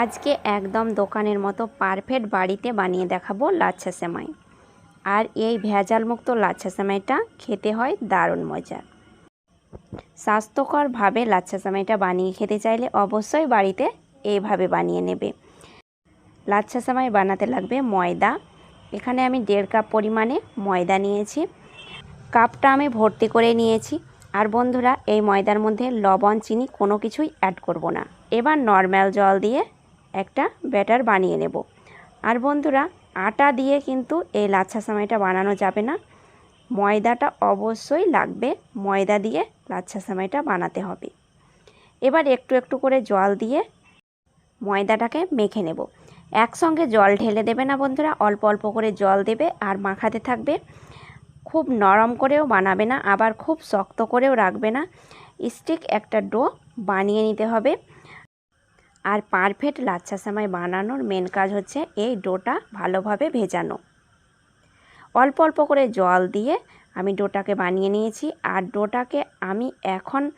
আজকে একদম দোকানের মতো পারফেক্ট বাড়িতে বানিয়ে দেখাবো লাচ্ছা সেমাই। আর এই ভেজালমুক্ত লাচ্ছা সেমাইটা খেতে হয় দারুণ মজার স্বাস্থ্যকরভাবে লাচ্ছা সেমাইটা বানিয়ে খেতে চাইলে অবশ্যই বাড়িতে এইভাবে বানিয়ে নেবে। লাচ্ছা সেমাই বানাতে লাগবে ময়দা। এখানে আমি দেড় কাপ পরিমাণে ময়দা নিয়েছি। কাপটা আমি ভর্তি করে নিয়েছি। আর বন্ধুরা, এই ময়দার মধ্যে লবণ, চিনি কোনো কিছুই অ্যাড করব না। এবার নর্মাল জল দিয়ে একটা ব্যাটার বানিয়ে নেব। আর বন্ধুরা, আটা দিয়ে কিন্তু এই লাচ্ছা সেমাইটা বানানো যাবে না। ময়দাটা অবশ্যই লাগবে, ময়দা দিয়ে লাচ্ছা সেমাইটা বানাতে হবে। এবার একটু একটু করে জল দিয়ে ময়দাটাকে মেখে নেব। একসঙ্গে জল ঢেলে দেবে না বন্ধুরা, অল্প অল্প করে জল দেবে আর মাখাতে থাকবে। খুব নরম করেও বানাবে না, আবার খুব শক্ত করেও রাখবে না। স্টিক একটা ডো বানিয়ে নিতে হবে। আর পারফেক্ট লাচ্ছা সেমাই বানানোর মেন কাজ হচ্ছে এই ডোটা ভালোভাবে ভেজানো। অল্প অল্প করে জল দিয়ে আমি ডোটাকে বানিয়ে নিয়েছি আর ডোটাকে আমি এখন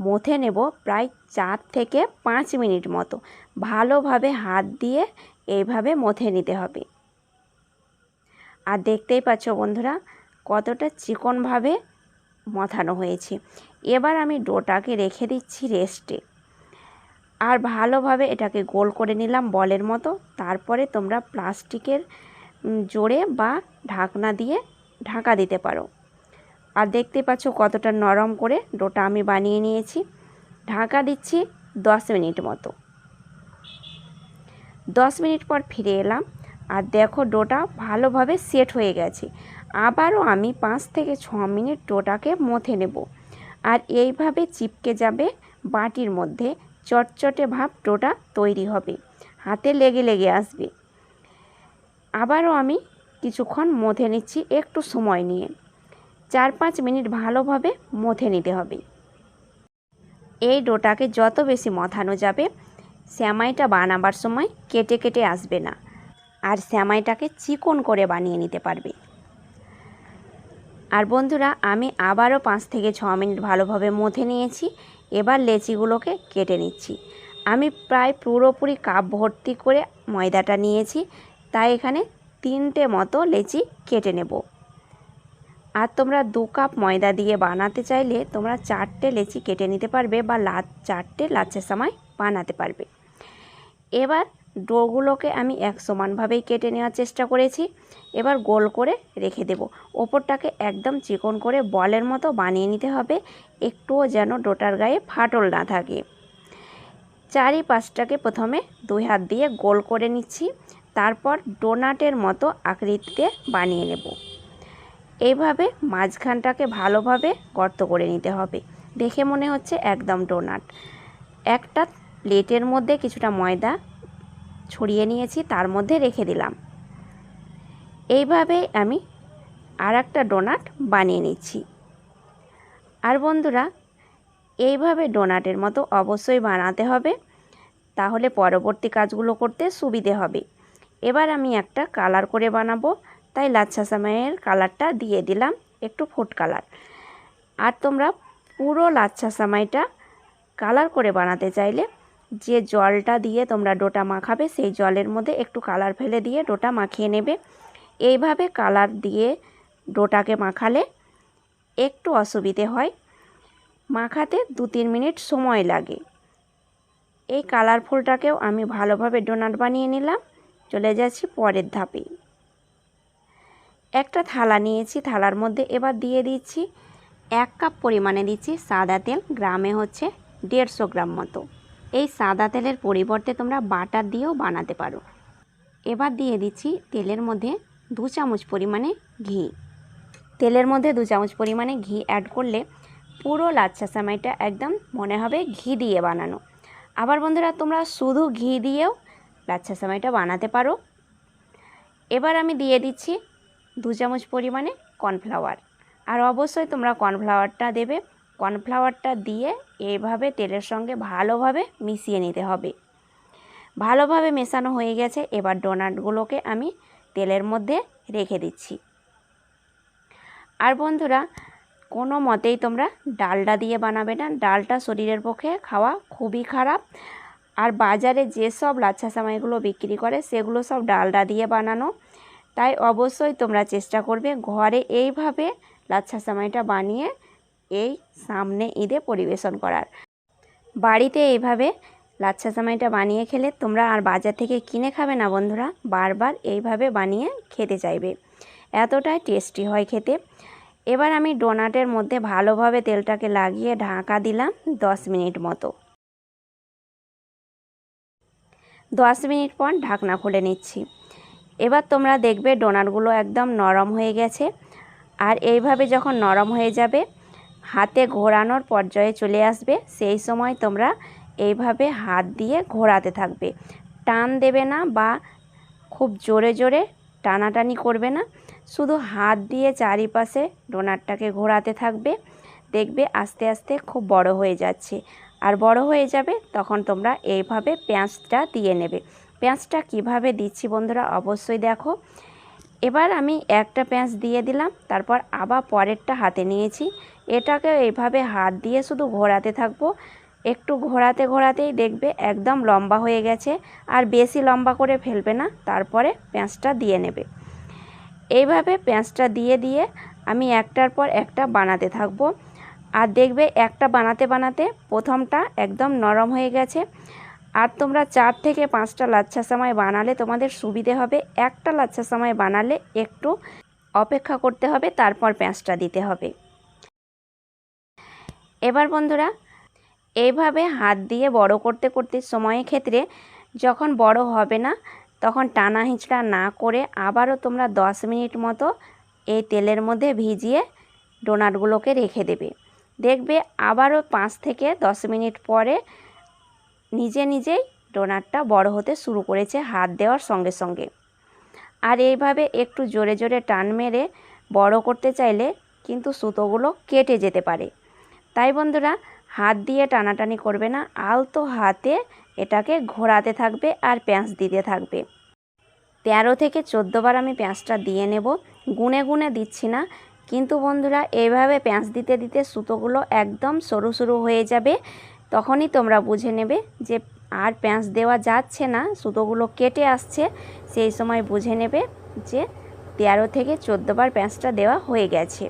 মথে নেব প্রায় চার থেকে পাঁচ মিনিট মতো। ভালোভাবে হাত দিয়ে এইভাবে মথে নিতে হবে। আর দেখতেই পাচ্ছ বন্ধুরা, কতটা চিকনভাবে মথানো হয়েছে। এবার আমি ডোটাকে রেখে দিচ্ছি রেস্টে। আর ভালোভাবে এটাকে গোল করে নিলাম বলের মতো। তারপরে তোমরা প্লাস্টিকের জোরে বা ঢাকনা দিয়ে ঢাকা দিতে পারো। আর দেখতে পাচ্ছ কতটা নরম করে ডোটা আমি বানিয়ে নিয়েছি। ঢাকা দিচ্ছি দশ মিনিট মতো। দশ মিনিট পর ফিরে এলাম আর দেখো ডোটা ভালোভাবে সেট হয়ে গেছে। আবারও আমি পাঁচ থেকে ছ মিনিট ডোটাকে মথে নেব। আর এইভাবে চিপকে যাবে বাটির মধ্যে চটচটে ভাব ডোটা তৈরি হবে। হাতে লেগে লেগে আসবে। আবারও আমি কিছুক্ষণ মথে নিচ্ছি একটু সময় নিয়ে। চার পাঁচ মিনিট ভালোভাবে মথে নিতে হবে। এই ডোটাকে যত বেশি মথানো যাবে, শ্যামাইটা বানাবার সময় কেটে কেটে আসবে না। আর শ্যামাইটাকে চিকন করে বানিয়ে নিতে পারবে। আর বন্ধুরা, আমি আবারও পাঁচ থেকে ছ মিনিট ভালোভাবে মথে নিয়েছি। এবার লেচিগুলোকে কেটে নিচ্ছি। আমি প্রায় পুরোপুরি কাপ ভর্তি করে ময়দাটা নিয়েছি, তাই এখানে তিনটে মতো লেচি কেটে নেব। আর তোমরা দু কাপ ময়দা দিয়ে বানাতে চাইলে তোমরা চারটে লেচি কেটে নিতে পারবে বা লা, চারটে লাচের সময় বানাতে পারবে। এবার ডোগুলোকে আমি এক সমানভাবেই কেটে নেওয়ার চেষ্টা করেছি। এবার গোল করে রেখে দেব। ওপরটাকে একদম চিকন করে বলের মতো বানিয়ে নিতে হবে। একটুও যেন ডোটার গায়ে ফাটল না থাকে। চারিপাশটাকে প্রথমে দুই হাত দিয়ে গোল করে নিচ্ছি। তারপর ডোনাটের মতো আকৃতিতে বানিয়ে নেব। এইভাবে মাঝখানটাকে ভালোভাবে গর্ত করে নিতে হবে। দেখে মনে হচ্ছে একদম ডোনাট। একটা প্লেটের মধ্যে কিছুটা ময়দা ছড়িয়ে নিয়েছি, তার মধ্যে রেখে দিলাম। এইভাবে আমি আর একটা ডোনাট বানিয়ে নিচ্ছি। আর বন্ধুরা, এইভাবে ডোনাটের মতো অবশ্যই বানাতে হবে, তাহলে পরবর্তী কাজগুলো করতে সুবিধে হবে। এবার আমি একটা কালার করে বানাবো, তাই লাচ্ছা সামাইয়ের কালারটা দিয়ে দিলাম একটু ফুড কালার। আর তোমরা পুরো লাচ্ছা সামাইটা কালার করে বানাতে চাইলে যে জলটা দিয়ে তোমরা ডোটা মাখাবে, সেই জলের মধ্যে একটু কালার ফেলে দিয়ে ডোটা মাখিয়ে নেবে। এইভাবে কালার দিয়ে ডোটাকে মাখালে একটু অসুবিধে হয়। মাখাতে দু তিন মিনিট সময় লাগে। এই কালারফুলটাকেও আমি ভালোভাবে ডোনাট বানিয়ে নিলাম। চলে যাচ্ছি পরের ধাপে। একটা থালা নিয়েছি, থালার মধ্যে এবার দিয়ে দিচ্ছি এক কাপ পরিমাণে দিচ্ছি সাদা তেল, গ্রামে হচ্ছে দেড়শো গ্রাম মতো। এই সাদা তেলের পরিবর্তে তোমরা বাটার দিয়েও বানাতে পারো। এবার দিয়ে দিচ্ছি তেলের মধ্যে দু চামচ পরিমাণে ঘি। তেলের মধ্যে দু চামচ পরিমাণে ঘি অ্যাড করলে পুরো লাচ্ছা সামাইটা একদম মনে হবে ঘি দিয়ে বানানো। আবার বন্ধুরা, তোমরা শুধু ঘি দিয়েও লাচ্ছা সামাইটা বানাতে পারো। এবার আমি দিয়ে দিচ্ছি দু চামচ পরিমাণে কর্নফ্লাওয়ার। আর অবশ্যই তোমরা কর্নফ্লাওয়ারটা দেবে কর্নফ্লাওয়ারটা দিয়ে এইভাবে তেলের সঙ্গে ভালোভাবে মিশিয়ে নিতে হবে। ভালোভাবে মেশানো হয়ে গেছে, এবার ডোনাটগুলোকে আমি তেলের মধ্যে রেখে দিচ্ছি। আর বন্ধুরা, কোনো মতেই তোমরা ডালটা দিয়ে বানাবে না। ডালটা শরীরের পক্ষে খাওয়া খুবই খারাপ। আর বাজারে যেসব লাচ্ছা সামাইগুলো বিক্রি করে, সেগুলো সব ডালডা দিয়ে বানানো। তাই অবশ্যই তোমরা চেষ্টা করবে ঘরে এইভাবে লাচ্ছা সামাইটা বানিয়ে এই সামনে ঈদে পরিবেশন করার। বাড়িতে এইভাবে লাচ্ছা সামাইটা বানিয়ে খেলে তোমরা আর বাজার থেকে কিনে খাবে না বন্ধুরা, বারবার এইভাবে বানিয়ে খেতে চাইবে। এতটাই টেস্টি হয় খেতে। এবার আমি ডোনাটের মধ্যে ভালোভাবে তেলটাকে লাগিয়ে ঢাকা দিলাম দশ মিনিট মতো। দশ মিনিট পর ঢাকনা খুলে নিচ্ছি। এবার তোমরা দেখবে ডোনাটগুলো একদম নরম হয়ে গেছে। আর এইভাবে যখন নরম হয়ে যাবে হাতে ঘোরানোর পর্যায়ে চলে আসবে। সেই সময় তোমরা এইভাবে হাত দিয়ে ঘোরাতে থাকবে। টান দেবে না বা খুব জোরে জোরে টানাটানি করবে না। শুধু হাত দিয়ে চারিপাশে ডোনারটাকে ঘোরাতে থাকবে। দেখবে আস্তে আস্তে খুব বড় হয়ে যাচ্ছে। আর বড় হয়ে যাবে তখন তোমরা এইভাবে পেঁয়াজটা দিয়ে নেবে। পেঁয়াজটা কীভাবে দিচ্ছি বন্ধুরা অবশ্যই দেখো। এবার আমি একটা পেঁয়াজ দিয়ে দিলাম, তারপর আবার পরেরটা হাতে নিয়েছি। এটাকে এইভাবে হাত দিয়ে শুধু ঘোরাতে থাকব। একটু ঘোরাতে ঘোরাতেই দেখবে একদম লম্বা হয়ে গেছে, আর বেশি লম্বা করে ফেলবে না, তারপরে পেঁয়াজটা দিয়ে নেবে। এইভাবে পেঁয়াজটা দিয়ে দিয়ে আমি একটার পর একটা বানাতে থাকব। আর দেখবে একটা বানাতে বানাতে প্রথমটা একদম নরম হয়ে গেছে। আর তোমরা চার থেকে পাঁচটা লাচ্ছা সময় বানালে তোমাদের সুবিধে হবে। একটা লাচ্ছা সময় বানালে একটু অপেক্ষা করতে হবে, তারপর পেঁয়াজটা দিতে হবে। এবার বন্ধুরা এইভাবে হাত দিয়ে বড় করতে করতে সময়ের ক্ষেত্রে যখন বড় হবে না, তখন টানা হিঁচড়া না করে আবারও তোমরা দশ মিনিট মতো এই তেলের মধ্যে ভিজিয়ে ডোনাটগুলোকে রেখে দেবে। দেখবে আবারও পাঁচ থেকে দশ মিনিট পরে নিজে নিজেই ডোনাটটা বড় হতে শুরু করেছে হাত দেওয়ার সঙ্গে সঙ্গে। আর এইভাবে একটু জোরে জোরে টান মেরে বড় করতে চাইলে কিন্তু সুতোগুলো কেটে যেতে পারে। তাই বন্ধুরা, হাত দিয়ে টানাটানি করবে না, আলতো হাতে এটাকে ঘোরাতে থাকবে আর পেঁয়াজ দিতে থাকবে। তেরো থেকে চোদ্দোবার আমি পেঁয়াজটা দিয়ে নেব, গুনে গুনে দিচ্ছি না, কিন্তু বন্ধুরা এইভাবে পেঁয়াজ দিতে দিতে সুতোগুলো একদম সরু সরু হয়ে যাবে তখনই তোমরা বুঝে নেবে যে আর পেঁয়াজ দেওয়া যাচ্ছে না, সুতোগুলো কেটে আসছে। সেই সময় বুঝে নেবে যে তেরো থেকে চোদ্দোবার পেঁয়াজটা দেওয়া হয়ে গেছে।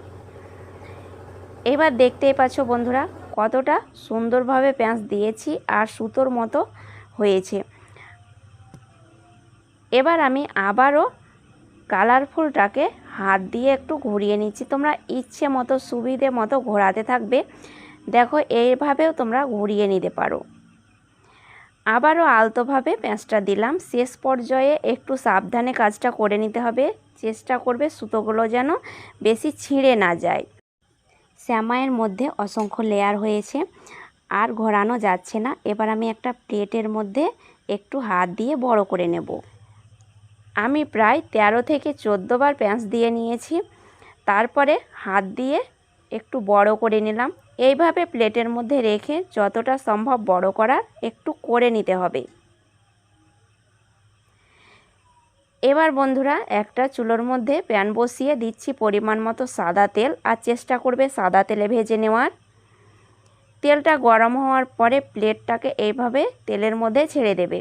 এবার দেখতেই পাচ্ছ বন্ধুরা, কতটা সুন্দরভাবে পেঁয়াজ দিয়েছি আর সুতোর মতো হয়েছে। এবার আমি আবারও কালারফুলটাকে হাত দিয়ে একটু ঘুরিয়ে নিচ্ছি। তোমরা ইচ্ছে মতো, সুবিধে মতো ঘোরাতে থাকবে। দেখো, এইভাবেও তোমরা ঘুরিয়ে নিতে পারো। আবারও আলতোভাবে পেঁচটা দিলাম। শেষ পর্যায়ে একটু সাবধানে কাজটা করে নিতে হবে। চেষ্টা করবে সুতোগুলো যেন বেশি ছিঁড়ে না যায়। শ্যামায়ের মধ্যে অসংখ্য লেয়ার হয়েছে, আর ঘোরানো যাচ্ছে না। এবার আমি একটা প্লেটের মধ্যে একটু হাত দিয়ে বড় করে নেব। আমি প্রায় ১৩ থেকে চোদ্দ বার পেঁয়াজ দিয়ে নিয়েছি। তারপরে হাত দিয়ে একটু বড় করে নিলাম। এইভাবে প্লেটের মধ্যে রেখে যতটা সম্ভব বড় করার একটু করে নিতে হবে। এবার বন্ধুরা একটা চুলোর মধ্যে প্যান বসিয়ে দিচ্ছি পরিমাণ মতো সাদা তেল আর চেষ্টা করবে সাদা তেলে ভেজে নেওয়ার। তেলটা গরম হওয়ার পরে প্লেটটাকে এইভাবে তেলের মধ্যে ছেড়ে দেবে।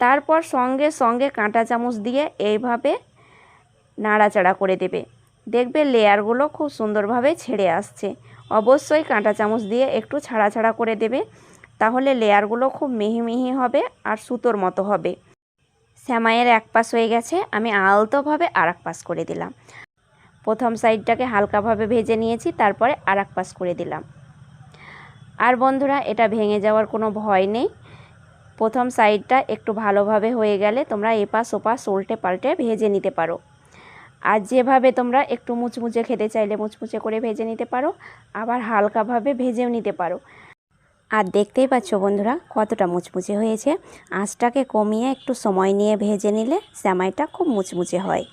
তারপর সঙ্গে সঙ্গে কাঁটা চামচ দিয়ে এইভাবে নাড়াচাড়া করে দেবে। দেখবে লেয়ারগুলো খুব সুন্দরভাবে ছেড়ে আসছে। অবশ্যই কাঁটা চামচ দিয়ে একটু ছাড়া ছাড়া করে দেবে। তাহলে লেয়ারগুলো খুব মিহি মিহি হবে আর সুতোর মতো হবে। শ্যামাইয়ের এক পাশ হয়ে গেছে, আমি আলতোভাবে আর এক পাশ করে দিলাম। প্রথম সাইডটাকে হালকাভাবে ভেজে নিয়েছি, তারপরে আর এক পাশ করে দিলাম। আর বন্ধুরা, এটা ভেঙে যাওয়ার কোনো ভয় নেই। প্রথম সাইডটা একটু ভালোভাবে হয়ে গেলে তোমরা এপাশ ওপাশ উল্টে পাল্টে ভেজে নিতে পারো। আর যেভাবে তোমরা একটু মুচমুচে খেতে চাইলে মুচমুচে করে ভেজে নিতে পারো, আবার হালকাভাবে ভেজেও নিতে পারো। আর দেখতেই পাচ্ছ বন্ধুরা, কতটা মুচমুচে হয়েছে। আঁচটাকে কমিয়ে একটু সময় নিয়ে ভেজে নিলে শ্যামাইটা খুব মুচমুচে হয়।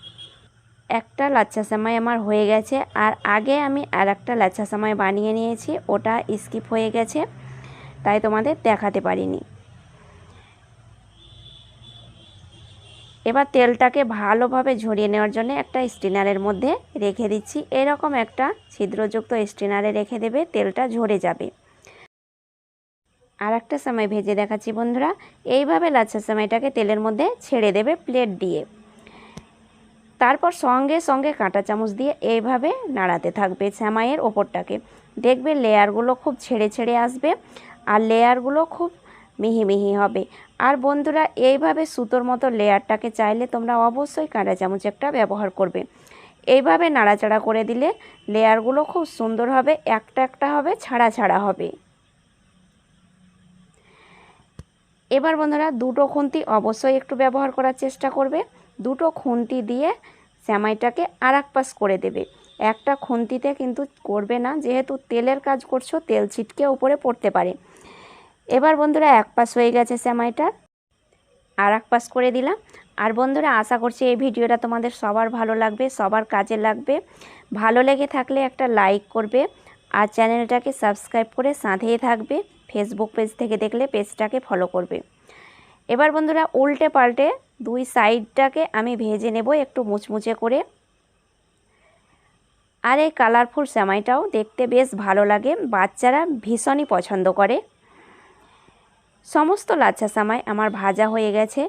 একটা লাচ্ছা সেমাই আমার হয়ে গেছে, আর আগে আমি আর একটা লাচ্ছা সেমাই বানিয়ে নিয়েছি, ওটা স্কিপ হয়ে গেছে, তাই তোমাদের দেখাতে পারিনি। এবার তেলটাকে ভালোভাবে ঝরিয়ে নেওয়ার জন্য একটা স্টিনারের মধ্যে রেখে দিচ্ছি। এরকম একটা ছিদ্রযুক্ত স্টিনারে রেখে দেবে, তেলটা ঝরে যাবে। আর একটা সময় ভেজে দেখাচ্ছি বন্ধুরা। এইভাবে লাচ্ছা সময়টাকে তেলের মধ্যে ছেড়ে দেবে প্লেট দিয়ে। তারপর সঙ্গে সঙ্গে কাঁটা চামচ দিয়ে এইভাবে নাড়াতে থাকবে শ্যামাইয়ের ওপরটাকে। দেখবে লেয়ারগুলো খুব ছেড়ে ছেড়ে আসবে, আর লেয়ারগুলো খুব মিহি মিহি হবে। আর বন্ধুরা, এইভাবে সুতোর মতো লেয়ারটাকে চাইলে তোমরা অবশ্যই কাঁটা চামচ একটা ব্যবহার করবে। এইভাবে নাড়াচাড়া করে দিলে লেয়ারগুলো খুব সুন্দর হবে, একটা একটা হবে, ছাড়া ছাড়া হবে। এবার বন্ধুরা, দুটো খুন্তি অবশ্যই একটু ব্যবহার করার চেষ্টা করবে। দুটো খুন্তি দিয়ে স্যামাইটাকে আর পাশ করে দেবে। একটা খুন্তিতে কিন্তু করবে না, যেহেতু তেলের কাজ করছ, তেল ছিটকে উপরে পড়তে পারে। এবার বন্ধুরা এক পাশ হয়ে গেছে স্যামাইটার আর এক পাশ করে দিলাম। আর বন্ধুরা আশা করছি এই ভিডিওটা তোমাদের সবার ভালো লাগবে, সবার কাজে লাগবে। ভালো লেগে থাকলে একটা লাইক করবে আর চ্যানেলটাকে সাবস্ক্রাইব করে সাঁধিয়ে থাকবে, ফেসবুক পেজ থেকে দেখলে পেজটাকে ফলো করবে। এবার বন্ধুরা উল্টে পাল্টে দুই সাইডটাকে আমি ভেজে নেব একটু মুচমুচে করে। আর এই কালারফুল সেমাইটাও দেখতে বেশ ভালো লাগে, বাচ্চারা ভীষণই পছন্দ করে। সমস্ত লাচ্ছা সেমাই আমার ভাজা হয়ে গেছে।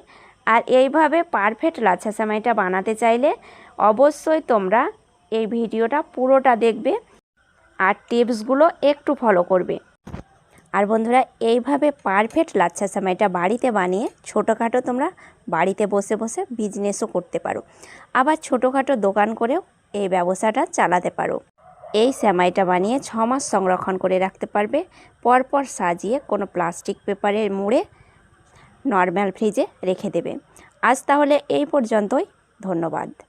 আর এইভাবে পারফেক্ট লাচ্ছা সেমাইটা বানাতে চাইলে অবশ্যই তোমরা এই ভিডিওটা পুরোটা দেখবে আর টিপসগুলো একটু ফলো করবে। আর বন্ধুরা, এইভাবে পারফেক্ট লাচ্ছা সেমাইটা বাড়িতে বানিয়ে ছোটোখাটো তোমরা বাড়িতে বসে বসে বিজনেসও করতে পারো। আবার ছোটোখাটো দোকান করেও এই ব্যবসাটা চালাতে পারো। এই স্যামাইটা বানিয়ে ছ মাস সংরক্ষণ করে রাখতে পারবে। পরপর সাজিয়ে কোনো প্লাস্টিক পেপারে মুড়ে নর্মাল ফ্রিজে রেখে দেবে। আজ তাহলে এই পর্যন্তই। ধন্যবাদ।